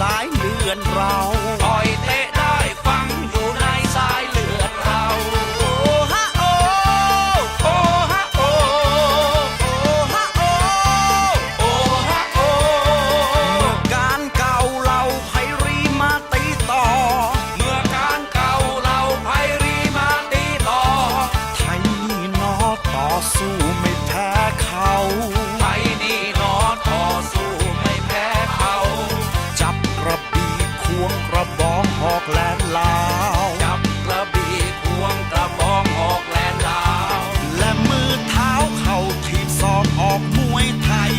สายเลือนเรา กระบองหอกแหลนลาวจับกระบี่ควงกระบองหอกแหลนลาว และมือเท้าเข่าทีบซอกออกมวยไทย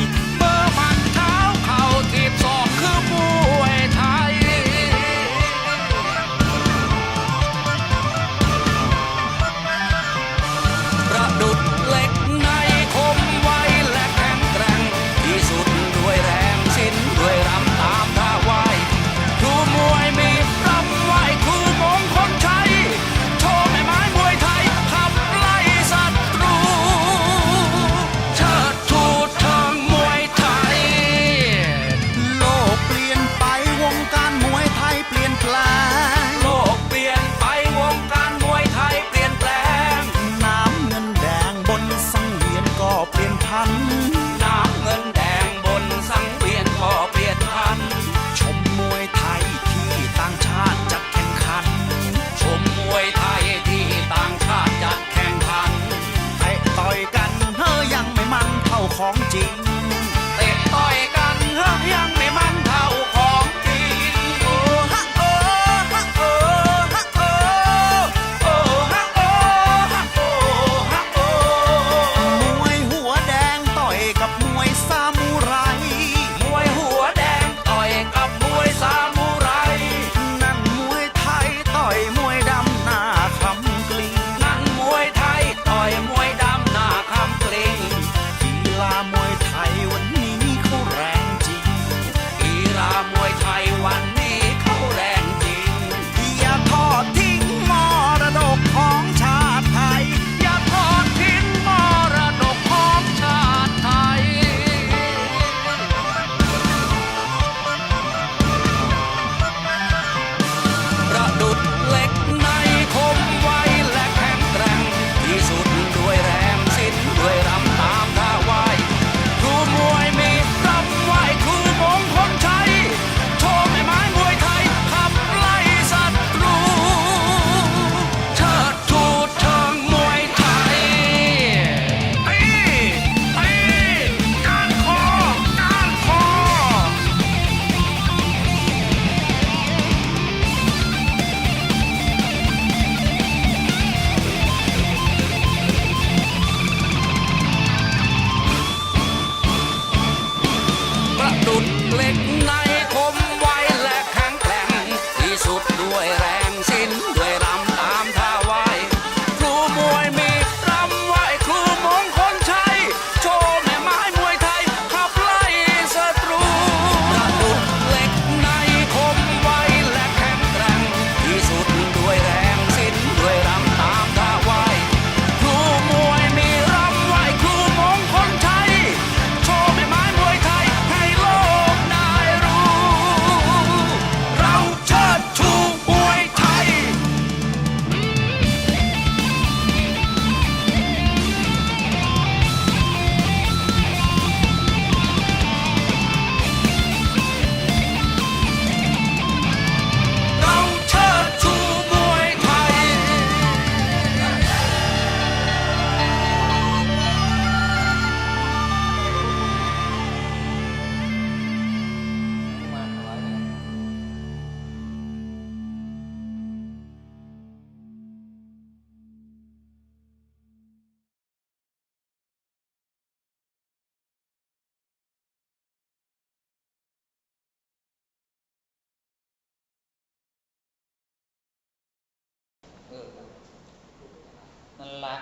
讲真。way around. 来